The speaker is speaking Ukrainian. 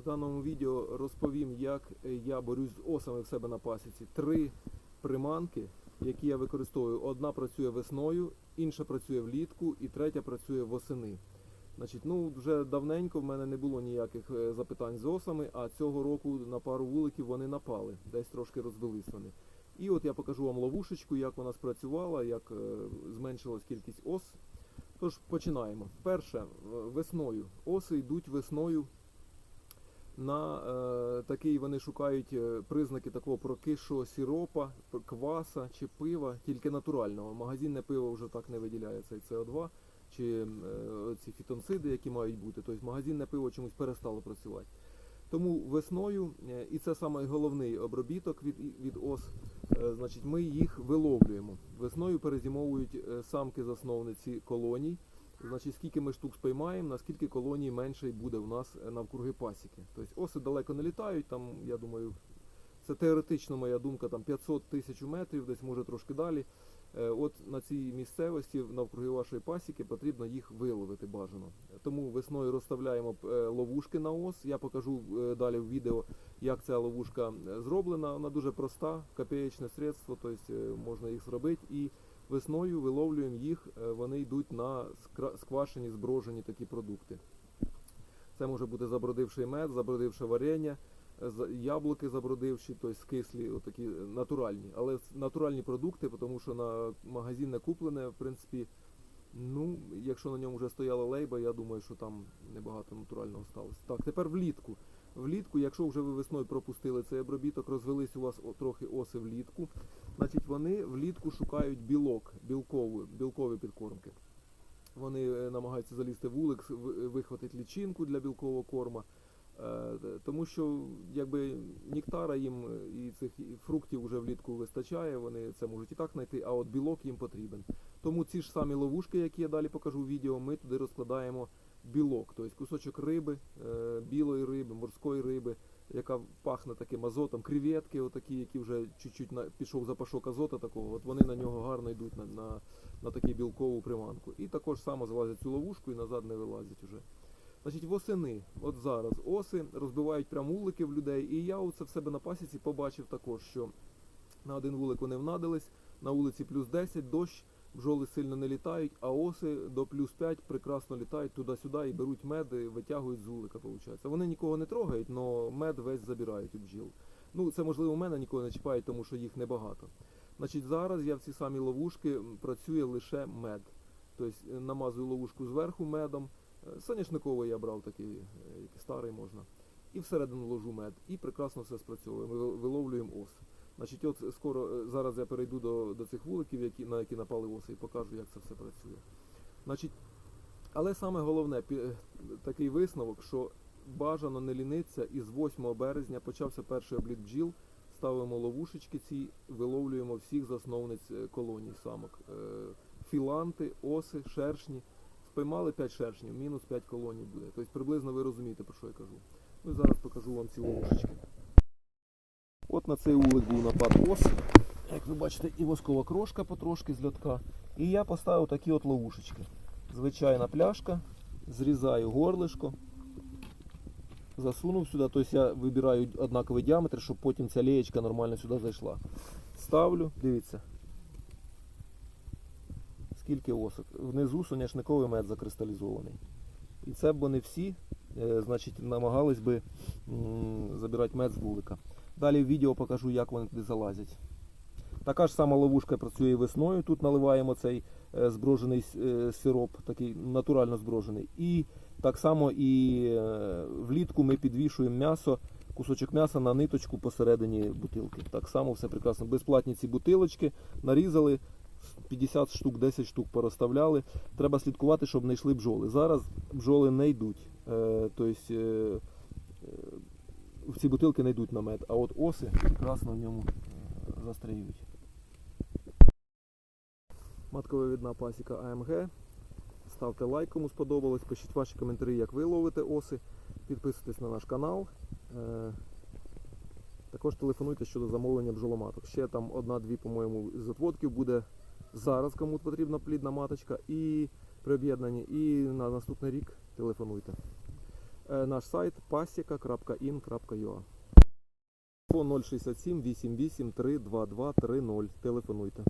В даному відео розповім, як е, я борюсь з осами в себе на пасіці. Три приманки, які я використовую. Одна працює весною, інша працює влітку і третя працює восени. Значить, ну вже давненько в мене не було ніяких е, запитань з осами, а цього року на пару вуликів вони напали, десь трошки розвелись вони. І от я покажу вам ловушечку, як вона спрацювала, як е, зменшилась кількість ос. Тож починаємо. Перше, весною. Оси йдуть весною на е, такий вони шукають е, признаки такого прокисшого сіропа, кваса чи пива, тільки натурального. Магазинне пиво вже так не виділяє цей СО2 чи е, ці фітонциди, які мають бути. Тобто магазинне пиво чомусь перестало працювати. Тому весною, е, і це саме головний обробіток від, від ос, е, значить, ми їх виловлюємо. Весною перезимовують е, самки засновниці колоній. Значить, скільки ми штук спіймаємо, наскільки колоній менше буде в нас е, навкруги пасіки. Тобто оси далеко не літають, там, я думаю, це теоретично моя думка, там 500 тисяч метрів, десь може трошки далі. Е, От на цій місцевості навкруги вашої пасіки потрібно їх виловити бажано. Тому весною розставляємо е, ловушки на ос. Я покажу далі в відео, як ця ловушка зроблена. Вона дуже проста, копеечне средство, тобто можна їх зробити. І весною виловлюємо їх, е, вони йдуть на сквашені, зброжені такі продукти. Це може бути забродивший мед, забродивше варення, е, яблуки забродивші, тобто скислі, отакі е, натуральні. Але натуральні продукти, тому що на магазинне куплене, в принципі, ну, якщо на ньому вже стояла лейба, я думаю, що там небагато натурального сталося. Так, тепер влітку. Влітку, якщо вже ви весною пропустили цей обробіток, розвелись у вас трохи оси влітку, значить вони влітку шукають білок, білкову, білкові підкормки. Вони е, намагаються залізти вулик, вихватити лічинку для білкового корма. Е, Тому що якби нектара їм е, і цих фруктів вже влітку вистачає, вони це можуть і так знайти, а от білок їм потрібен. Тому ці ж самі ловушки, які я далі покажу в відео, ми туди розкладаємо білок, тобто кусочок риби, е, білої риби, морської риби, яка пахне таким азотом, креветки, отакі, які вже чуть-чуть пішов запашок азота такого, от вони на нього гарно йдуть на, на, на таку білкову приманку. І також само залазять цю ловушку і назад не вилазять уже. Значить, восени, от зараз оси розбивають прям вулики в людей, і я оце в себе на пасіці побачив також, що на один вулик вони внадились, на вулиці плюс 10, дощ, бджоли сильно не літають, а оси до плюс 5 прекрасно літають туди-сюди і беруть мед, і витягують з вулика, виходить. Вони нікого не трогають, але мед весь забирають у бджіл. Ну, це можливо мене нікого не чіпають, тому що їх небагато. Значить, зараз я в ці самі ловушки працює лише мед. Тобто е, намазую ловушку зверху медом. Е, Соняшниковий я брав такий, е, який старий можна. І всередину ложу мед. І прекрасно все спрацьовує. Ми виловлюємо ос. Значить, от скоро е, зараз я перейду до, до цих вуликів, які, на які напали оси, і покажу, як це все працює. Значить, але саме головне, е, такий висновок, що бажано не лінитися, і з 8 березня почався перший облік бджіл. Ставимо ловушечки ці, виловлюємо всіх засновниць е, колоній самок. Філанти, оси, шершні. Спіймали 5 шершнів, мінус 5 колоній буде. Тобто приблизно ви розумієте, про що я кажу. Ну і зараз покажу вам ці ловушечки. От на цей вулик був напад ос. Як ви бачите, і воскова крошка потрошки з льотка. І я поставив такі от ловушечки. Звичайна пляшка, зрізаю горлишко, засунув сюди, тобто я вибираю однаковий діаметр, щоб потім ця леєчка нормально сюди зайшла. Ставлю, дивіться. Скільки осок. Внизу соняшниковий мед закристалізований. І це б вони всі, е, значить, намагались би забирати мед з вулика. Далі в відео покажу, як вони туди залазять. Така ж сама ловушка працює весною. Тут наливаємо цей е, зброжений е, сироп, такий натурально зброжений. І так само і е, влітку ми підвішуємо м'ясо, кусочок м'яса на ниточку посередині бутилки. Так само все прекрасно. Безплатні ці бутилочки нарізали. 50 штук, 10 штук порозставляли. Треба слідкувати, щоб не йшли бджоли. Зараз бджоли не йдуть. Тобто в ці бутилки не йдуть на мед, а от оси прекрасно в ньому е, застряють. Матковивідна пасіка АМГ. Ставте лайк, кому сподобалось, пишіть ваші коментарі, як ви ловите оси. Підписуйтесь на наш канал. Е, Також телефонуйте щодо замовлення бджоломаток. Ще там одна-дві, по-моєму, з отводків буде зараз, кому потрібна плідна маточка, і при об'єднанні, і на наступний рік телефонуйте. Е, Наш сайт pasika.in.ua Телефон 067 88 322 30. Телефонуйте.